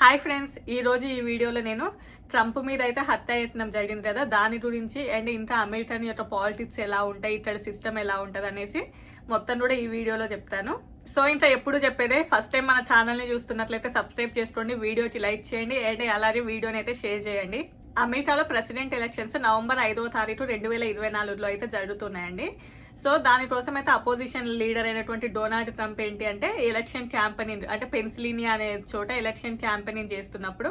Hi friends ఈరోజు ఈ వీడియోలో నేను ట్రంప్ మీద అయితే హత్యాయత్నం జరిగింది కదా దాని గురించి అండ్ ఇంకా అమెరికన్ యొక్క పాలిటిక్స్ ఎలా ఉంటాయి ఇక్కడ సిస్టమ్ ఎలా ఉంటుంది అనేసి మొత్తం కూడా ఈ వీడియోలో చెప్తాను. సో ఇంకా ఎప్పుడు చెప్పేదే ఫస్ట్ టైం మన ఛానల్ని చూస్తున్నట్లయితే సబ్స్క్రైబ్ చేసుకోండి వీడియోకి లైక్ చేయండి అండ్ అలాగే వీడియోని అయితే షేర్ చేయండి. అమెరికాలో ప్రెసిడెంట్ ఎలక్షన్స్ నవంబర్ ఐదవ తారీఖు రెండు వేల ఇరవై నాలుగులో అయితే జరుగుతున్నాయండి. సో దానికోసం అయితే అపోజిషన్ లీడర్ అయినటువంటి డొనాల్డ్ ట్రంప్ ఏంటి అంటే ఎలక్షన్ క్యాంపెయినింగ్ అంటే పెన్సిలీనియా అనే చోట ఎలక్షన్ క్యాంపెయినింగ్ చేస్తున్నప్పుడు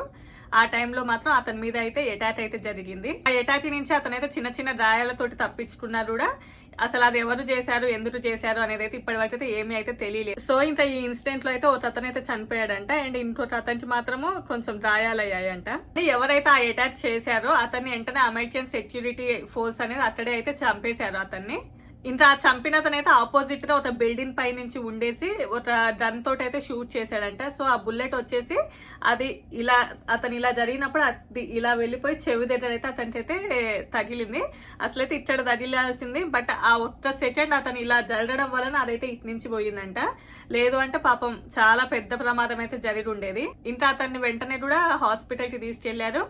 ఆ టైంలో మాత్రం అతని మీద అయితే అటాక్ అయితే జరిగింది. ఆ అటాక్ నుంచి అతనైతే చిన్న చిన్న గాయాలతోటి తప్పించుకున్నా కూడా. అసలు అది ఎవరు చేశారు ఎందుకు చేశారు అనేది అయితే ఇప్పటి వరకు అయితే ఏమీ అయితే తెలియలేదు. సో ఇంకా ఈ ఇన్సిడెంట్లో అయితే ఒక అతను అయితే చనిపోయాడంట. అండ్ ఇంకొక అతనికి మాత్రము కొంచెం గాయాలయ్యాయంట. ఎవరైతే ఆ అటాక్ చేశారో అతన్ని వెంటనే అమెరికన్ సెక్యూరిటీ ఫోర్స్ అనేది అక్కడే అయితే చంపేశారు అతన్ని. ఇంకా ఆ చంపిన అతనైతే ఆపోజిట్గా ఒక బిల్డింగ్ పై నుంచి ఉండేసి ఒక గన్ తోటి అయితే షూట్ చేశాడంట. సో ఆ బుల్లెట్ వచ్చేసి అది ఇలా అతను ఇలా జరిగినప్పుడు అది ఇలా వెళ్ళిపోయి చెవి దగ్గర అయితే అతనికి అయితే తగిలింది. అసలైతే ఇక్కడ తగిలాల్సింది. బట్ ఆ ఒక్క సెకండ్ అతను ఇలా జరగడం వలన అదైతే ఇటు నుంచి పోయిందంట. లేదు అంటే పాపం చాలా పెద్ద ప్రమాదం అయితే జరిగి ఉండేది. ఇంకా అతన్ని వెంటనే కూడా హాస్పిటల్కి తీసుకెళ్ళారు.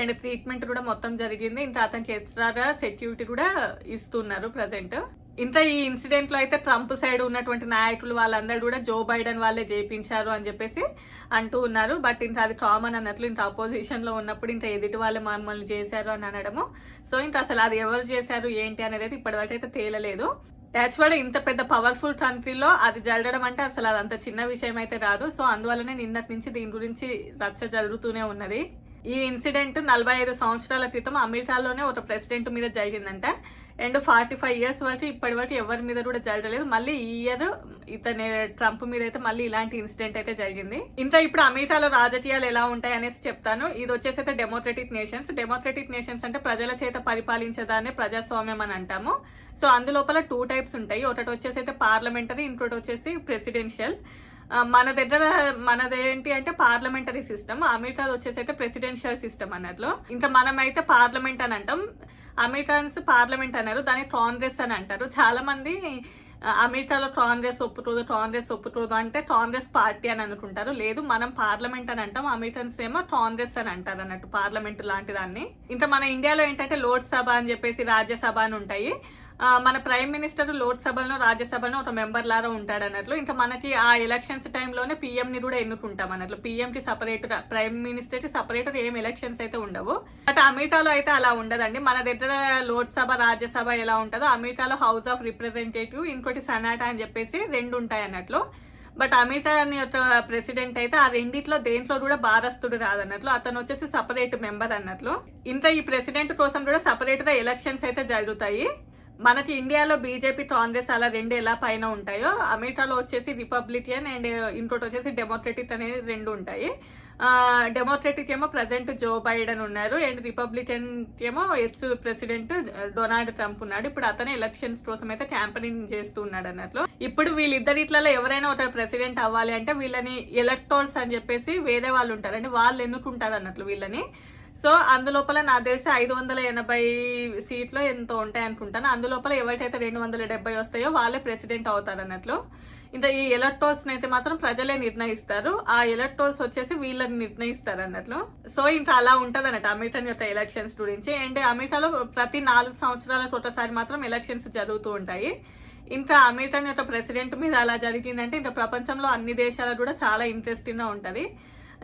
అండ్ ట్రీట్మెంట్ కూడా మొత్తం జరిగింది. ఇంకా అతనికి ఎక్స్ట్రాగా సెక్యూరిటీ కూడా ఇస్తున్నారు ప్రజెంట్. ఇంత ఈ ఇన్సిడెంట్లో అయితే ట్రంప్ సైడ్ ఉన్నటువంటి నాయకులు వాళ్ళందరూ కూడా జో బైడెన్ వాళ్ళే చేయించారు అని చెప్పేసి అంటూ ఉన్నారు. బట్ ఇంత అది కామన్ అన్నట్లు ఇంత అపోజిషన్లో ఉన్నప్పుడు ఇంత ఎదుటి వాళ్ళే మమ్మల్ని చేశారు అని అనడము. సో ఇంకా అసలు అది ఎవరు చేశారు ఏంటి అనేది అయితే ఇప్పటివరకు అయితే తేలలేదు. యాక్చువల్గా ఇంత పెద్ద పవర్ఫుల్ కంట్రీలో అది జరగడం అంటే అసలు అది అంత చిన్న విషయం అయితే రాదు. సో అందువల్లనే నిన్నటి నుంచి దీని గురించి రచ్చ జరుగుతూనే ఉన్నది. ఈ ఇన్సిడెంట్ నలభై ఐదు సంవత్సరాల క్రితం అమెరికాలోనే ఒక ప్రెసిడెంట్ మీద జరిగిందంట. అండ్ ఫార్టీ ఫైవ్ ఇయర్స్ వరకు ఇప్పటి వరకు ఎవరి మీద కూడా జరగలేదు. మళ్ళీ ఈ ఇయర్ ఇతని ట్రంప్ మీద అయితే మళ్ళీ ఇలాంటి ఇన్సిడెంట్ అయితే జరిగింది. ఇంకా ఇప్పుడు అమెరికాలో రాజకీయాలు ఎలా ఉంటాయి అనేసి చెప్తాను. ఇది వచ్చేసి అయితే డెమోక్రటిక్ నేషన్స్ డెమోక్రటిక్ నేషన్స్ అంటే ప్రజల చేత పరిపాలించేదాన్ని ప్రజాస్వామ్యం అని అంటాము. సో అందులోపల టూ టైప్స్ ఉంటాయి. ఒకటి వచ్చేసి అయితే పార్లమెంటరీ ఇంకోటి వచ్చేసి ప్రెసిడెన్షియల్ మన దగ్గర మనదేంటి అంటే పార్లమెంటరీ సిస్టమ్ అమెరికా వచ్చేసి అయితే ప్రెసిడెన్షియల్ సిస్టమ్ అన్నట్లు. ఇంకా మనమైతే పార్లమెంట్ అని అంటాం. అమెరికన్స్ పార్లమెంట్ అన్నారు దాన్ని కాంగ్రెస్ అని అంటారు. చాలా మంది అమెరికాలో కాంగ్రెస్ ఒప్పుకోదు కాంగ్రెస్ ఒప్పుకోదు అంటే కాంగ్రెస్ పార్టీ అని అనుకుంటారు. లేదు మనం పార్లమెంట్ అని అంటాం అమెరికన్స్ ఏమో కాంగ్రెస్ అని అంటారు అన్నట్టు పార్లమెంట్ లాంటి దాన్ని. ఇంకా మన ఇండియాలో ఏంటంటే లోక్సభ అని చెప్పేసి రాజ్యసభ అని ఉంటాయి. మన ప్రైమ్ మినిస్టర్ లోక్సభలో రాజ్యసభలో ఒక మెంబర్ లాగా ఉంటాడు అన్నట్లు. ఇంకా మనకి ఆ ఎలక్షన్స్ టైంలోనే పీఎం ని కూడా ఎన్నుకుంటాం అన్నట్లు. పీఎం కి సపరేట్ ప్రైమ్ మినిస్టర్కి సపరేట్ ఏం ఎలక్షన్స్ అయితే ఉండవు. బట్ అమెరికాలో అయితే అలా ఉండదండి. మన దగ్గర లోక్సభ రాజ్యసభ ఎలా ఉంటుందో అమెరికాలో హౌస్ ఆఫ్ రిప్రజెంటేటివ్ ఇంకోటి సనాటా అని చెప్పేసి రెండు ఉంటాయి అన్నట్లు. బట్ అమెరికా యొక్క ప్రెసిడెంట్ అయితే ఆ రెండిట్లో దేంట్లో కూడా భారస్తుడు రాదన్నట్లు. అతను వచ్చేసి సపరేట్ మెంబర్ అన్నట్లు. ఇంకా ఈ ప్రెసిడెంట్ కోసం కూడా సపరేట్గా ఎలక్షన్స్ అయితే జరుగుతాయి. మనకి ఇండియాలో బీజేపీ కాంగ్రెస్ అలా రెండు ఎలా పైన ఉంటాయో అమెరికాలో వచ్చేసి రిపబ్లికన్ అండ్ ఇంకోటి వచ్చేసి డెమోక్రటిక్ అనేది రెండు ఉంటాయి. డెమోక్రటిక్ ఏమో ప్రజెంట్ జో బైడెన్ ఉన్నారు అండ్ రిపబ్లికన్ ఏమో ఎట్స్ ప్రెసిడెంట్ డొనాల్డ్ ట్రంప్ ఉన్నాడు. ఇప్పుడు అతనే ఎలక్షన్స్ కోసం అయితే క్యాంపెయినింగ్ చేస్తూ ఉన్నాడు అన్నట్లు. ఇప్పుడు వీళ్ళిద్దరిట్లలో ఎవరైనా ఒక ప్రెసిడెంట్ అవ్వాలి అంటే వీళ్ళని ఎలక్టోర్స్ అని చెప్పేసి వేరే వాళ్ళు ఉంటారు అండ్ వాళ్ళు ఎన్నుకుంటారు అన్నట్లు వీళ్ళని. సో అందులోపల నా తెలిసి ఐదు వందల ఎనభై సీట్లు ఎంతో ఉంటాయి అనుకుంటాను. అందులోపల ఎవరికైతే రెండు వందల డెబ్బై వస్తాయో వాళ్ళే ప్రెసిడెంట్ అవుతారు అన్నట్లు. ఇంకా ఈ ఎలక్టోర్స్ అయితే మాత్రం ప్రజలే నిర్ణయిస్తారు. ఆ ఎలక్టోర్స్ వచ్చేసి వీళ్ళని నిర్ణయిస్తారు అన్నట్లు. సో ఇంకా అలా ఉంటుంది అన్నట్టు అమెరికన్ యొక్క ఎలక్షన్స్ గురించి. అండ్ అమెరికాలో ప్రతి నాలుగు సంవత్సరాలకు ఒకసారి మాత్రం ఎలక్షన్స్ జరుగుతూ ఉంటాయి. ఇంకా అమెరికన్ యొక్క ప్రెసిడెంట్ మీద అలా జరిగిందంటే ఇంకా ప్రపంచంలో అన్ని దేశాలకు కూడా చాలా ఇంట్రెస్టింగ్గా ఉంటుంది.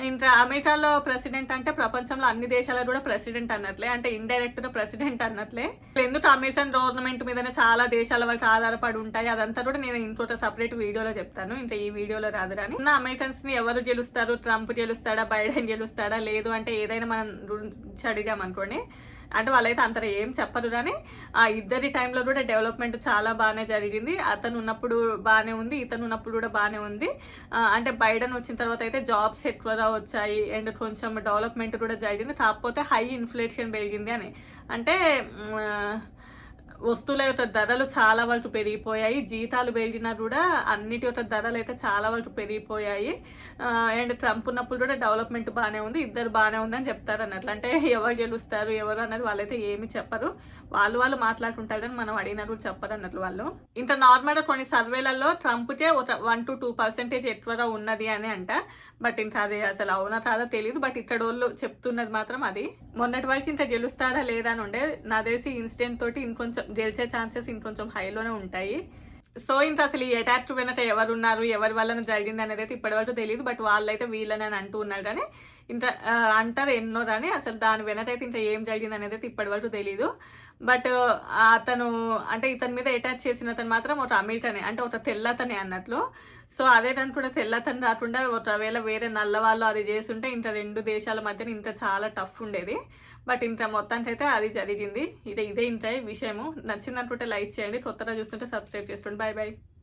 ఇంకా అమెరికాలో ప్రెసిడెంట్ అంటే ప్రపంచంలో అన్ని దేశాలకు కూడా ప్రెసిడెంట్ అన్నట్లే అంటే ఇండైరెక్ట్గా ప్రెసిడెంట్ అన్నట్లే. ఎందుకు అమెరికన్ గవర్నమెంట్ మీదనే చాలా దేశాల వరకు ఆధారపడి ఉంటాయి అదంతా కూడా నేను ఇంకొక సపరేట్ వీడియోలో చెప్తాను. ఇంకా ఈ వీడియోలో రాదు రాని. ఉన్న అమెరికన్స్ని ఎవరు గెలుస్తారు? ట్రంప్ గెలుస్తాడా? బైడెన్ గెలుస్తాడా? లేదు అంటే ఏదైనా మనం గురించి అనుకోండి. అంటే వాళ్ళైతే అంత ఏం చెప్పరు కానీ ఆ ఇద్దరి టైంలో కూడా డెవలప్మెంట్ చాలా బాగానే జరిగింది. అతను ఉన్నప్పుడు బాగానే ఉంది ఇతను ఉన్నప్పుడు కూడా బాగానే ఉంది. అంటే బైడెన్ వచ్చిన తర్వాత అయితే జాబ్స్ ఎక్కువగా వచ్చాయి. అండ్ కొంచెం డెవలప్మెంట్ కూడా జరిగింది. కాకపోతే హై ఇన్ఫ్లేషన్ పెరిగింది అని. అంటే వస్తువుల యొక్క ధరలు చాలా వరకు పెరిగిపోయాయి. జీతాలు పెరిగినా కూడా అన్నిటి యొక్క ధరలు అయితే చాలా వరకు పెరిగిపోయాయి. అండ్ ట్రంప్ ఉన్నప్పుడు కూడా డెవలప్మెంట్ బాగానే ఉంది ఇద్దరు బాగానే ఉందని చెప్తారు అన్నట్లు. అంటే ఎవరు గెలుస్తారు ఎవరు అన్నది వాళ్ళైతే ఏమి చెప్పరు. వాళ్ళు వాళ్ళు మాట్లాడుకుంటారని మనం అడిగినా కూడా చెప్పరు అన్నట్లు వాళ్ళు. ఇంత నార్మల్గా కొన్ని సర్వేలలో ట్రంప్కే ఒక వన్ టు టూ పర్సెంటేజ్ ఎక్కువగా ఉన్నది అని అంట. బట్ ఇంకా అది అసలు అవునా కాదా తెలియదు బట్ ఇక్కడ వాళ్ళు చెప్తున్నది మాత్రం అది. మొన్నటి వరకు ఇంత గెలుస్తాడా లేదా అని ఉండే నా తెలిసి ఇన్సిడెంట్ తోటి ఇంకొంచెం గెలిచే ఛాన్సెస్ ఇంకొంచెం హైలోనే ఉంటాయి. సో ఇంత అసలు ఈ అటాక్ వెనక ఎవరు ఉన్నారు ఎవరి వల్ల జరిగింది అనేది అయితే ఇప్పటివరకు తెలియదు బట్ వాళ్ళైతే వీళ్ళని అని అంటూ ఉన్నారు కానీ ఇంత అంటారు ఎన్నో కానీ అసలు దాని వెనటైతే ఇంకా ఏం జరిగింది అనేది అయితే ఇప్పటివరకు తెలియదు బట్ అతను అంటే ఇతని మీద అటాచ్ చేసిన అతను మాత్రం ఒక అమీటనే అంటే ఒక తెల్లతనే అన్నట్లు. సో అదే కూడా తెల్లతని రాకుండా ఒకవేళ వేరే నల్లవాళ్ళు అది చేస్తుంటే ఇంత రెండు దేశాల మధ్యన ఇంత చాలా టఫ్ ఉండేది. బట్ ఇంత మొత్తానికి అయితే అది జరిగింది. ఇదే ఇదే ఇంత విషయము. నచ్చింది అనుకుంటే లైక్ చేయండి. కొత్తగా చూస్తుంటే సబ్స్క్రైబ్ చేసుకోండి. Bye bye